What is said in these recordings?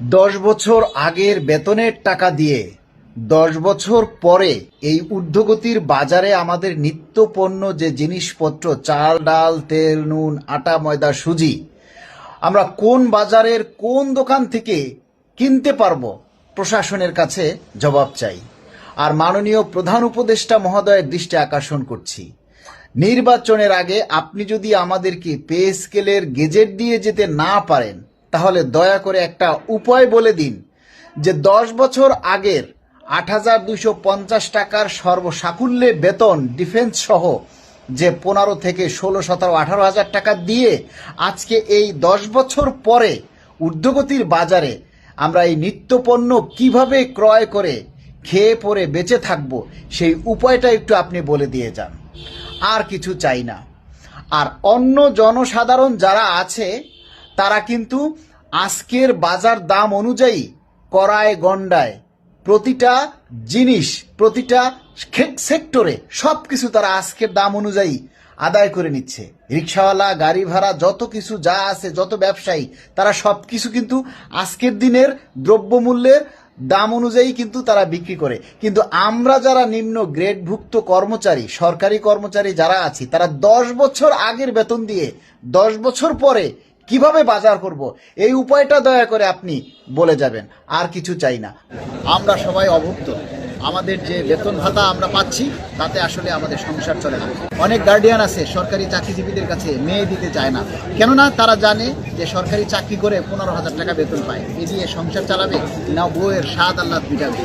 দশ বছর আগের বেতনের টাকা দিয়ে, দশ বছর পরে এই ঊর্ধ্বগতির বাজারে আমাদের নিত্য পণ্য যে জিনিসপত্র, চাল, ডাল, তেল, নুন, আটা, ময়দা, সুজি, আমরা কোন বাজারের কোন দোকান থেকে কিনতে পারব? প্রশাসনের কাছে জবাব চাই। আর মাননীয় প্রধান উপদেষ্টা মহোদয়ের দৃষ্টি আকর্ষণ করছি। নির্বাচনের আগে আপনি যদি আমাদেরকে পে স্কেলের গেজেট দিয়ে যেতে না পারেন তাহলে দয়া করে একটা উপায় বলে দিন যে দশ বছর আগের আট হাজার দুইশো পঞ্চাশ টাকার সর্বসাকুল্যে বেতন ডিফেন্স সহ যে পনেরো থেকে ষোলো, সতেরো, আঠারো হাজার টাকা দিয়ে আজকে এই দশ বছর পরে ঊর্ধ্বগতির বাজারে আমরা এই নিত্যপণ্য কীভাবে ক্রয় করে খেয়ে পরে বেঁচে থাকব, সেই উপায়টা একটু আপনি বলে দিয়ে যান। আর কিছু চাই না। আর অন্য জনসাধারণ যারা আছে তারা কিন্তু আজকের বাজার দাম অনুযায়ী করায় গন্ডায় প্রতিটা জিনিস, প্রতিটা সেক্টরে সব কিছু তারা আজকের দাম অনুযায়ী আদায় করে নিচ্ছে। রিক্সাওয়ালা, গাড়ি ভাড়া, যত কিছু যা আছে, যত ব্যবসায়ী, তারা সব কিছু কিন্তু আজকের দিনের দ্রব্যমূল্যের দাম অনুযায়ী কিন্তু তারা বিক্রি করে। কিন্তু আমরা যারা নিম্ন গ্রেডভুক্ত কর্মচারী, সরকারি কর্মচারী যারা আছি, তারা দশ বছর আগের বেতন দিয়ে, দশ বছর পরে কীভাবে বাজার করব? এই উপায়টা দয়া করে আপনি বলে যাবেন, আর কিছু চাই না। আমরা সবাই অভুক্ত। আমাদের যে বেতন ভাতা আমরা পাচ্ছি, তাতে আসলে আমাদের সংসার চলে না। অনেক গার্ডিয়ান আছে, সরকারি চাকরিজীবীদের কাছে মেয়ে দিতে চায় না। কেননা তারা জানে যে সরকারি চাকরি করে পনেরো হাজার টাকা বেতন পায়। এ দিয়ে সংসার চালাবে না বউয়ের স্বাদ আল্লাহ মিটাবে।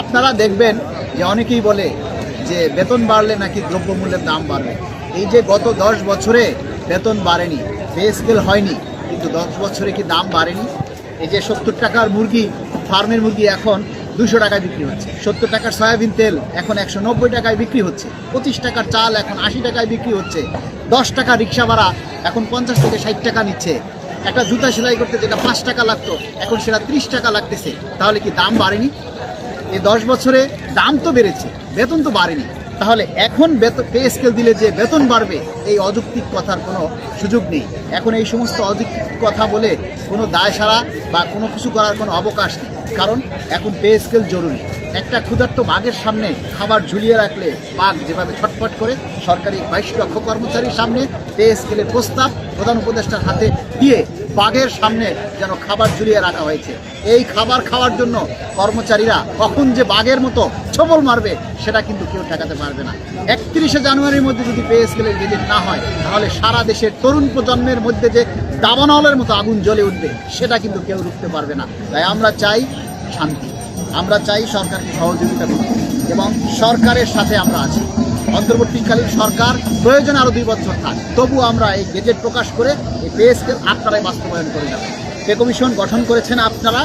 আপনারা দেখবেন যে অনেকেই বলে যে বেতন বাড়লে নাকি দ্রব্যমূল্যের দাম বাড়বে। এই যে গত দশ বছরে বেতন বাড়েনি, পে স্কেল হয়নি, কিন্তু দশ বছরে কি দাম বাড়েনি? এই যে সত্তর টাকার মুরগি, ফার্মের মুরগি এখন দুশো টাকায় বিক্রি হচ্ছে। সত্তর টাকার সয়াবিন তেল এখন একশো নব্বই টাকায় বিক্রি হচ্ছে। পঁচিশ টাকার চাল এখন আশি টাকায় বিক্রি হচ্ছে। দশ টাকা রিক্সা ভাড়া এখন পঞ্চাশ থেকে ষাট টাকা নিচ্ছে। একটা জুতা সেলাই করতে যেটা পাঁচ টাকা লাগতো, এখন সেটা ত্রিশ টাকা লাগতেছে। তাহলে কি দাম বাড়েনি? এই দশ বছরে দাম তো বেড়েছে, বেতন তো বাড়েনি। তাহলে এখন বেতন পে স্কেল দিলে যে বেতন বাড়বে, এই অযৌক্তিক কথার কোনো সুযোগ নেই। এখন এই সমস্ত অযৌক্তিক কথা বলে কোনো দায় সারা বা কোনো কিছু করার কোনো অবকাশ নেই। কারণ এখন পে স্কেল জরুরি। একটা ক্ষুধার্ত বাঘের সামনে খাবার ঝুলিয়ে রাখলে বাঘ যেভাবে ছটফট করে, সরকারি বাইশ লক্ষ কর্মচারীর সামনে পে স্কেলের প্রস্তাব প্রধান উপদেষ্টার হাতে দিয়ে বাঘের সামনে যেন খাবার ঝুলিয়ে রাখা হয়েছে। এই খাবার খাওয়ার জন্য কর্মচারীরা কখন যে বাঘের মতো ছবল মারবে, সেটা কিন্তু কেউ ঠেকাতে পারবে না। একত্রিশে জানুয়ারির মধ্যে যদি পে স্কেলের গেজেট না হয়, তাহলে সারা দেশের তরুণ প্রজন্মের মধ্যে যে দাবানলের মতো আগুন জ্বলে উঠবে, সেটা কিন্তু কেউ রুখতে পারবে না। তাই আমরা চাই শান্তি। আমরা চাই সরকারকে সহযোগিতা করতে এবং সরকারের সাথে আমরা আছি। অন্তর্বর্তীকালীন সরকার, প্রয়োজন আরও দুই বছর থাক। তবু আমরা এই গেজেট প্রকাশ করে এই পে আপনারাই বাস্তবায়ন করে যাবেন পে কমিশন গঠন করেছেন আপনারা,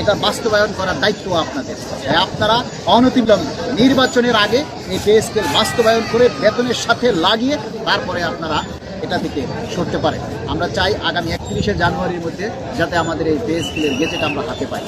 এটা বাস্তবায়ন করার দায়িত্ব আপনাদের। তাই আপনারা অনতিবিলম্বে, নির্বাচনের আগে এই পে বাস্তবায়ন করে বেতনের সাথে লাগিয়ে তারপরে আপনারা এটা থেকে সরতে পারেন। আমরা চাই আগামী একত্রিশে জানুয়ারির মধ্যে যাতে আমাদের এই পে স্কেলের গেজেট আমরা হাতে পাই।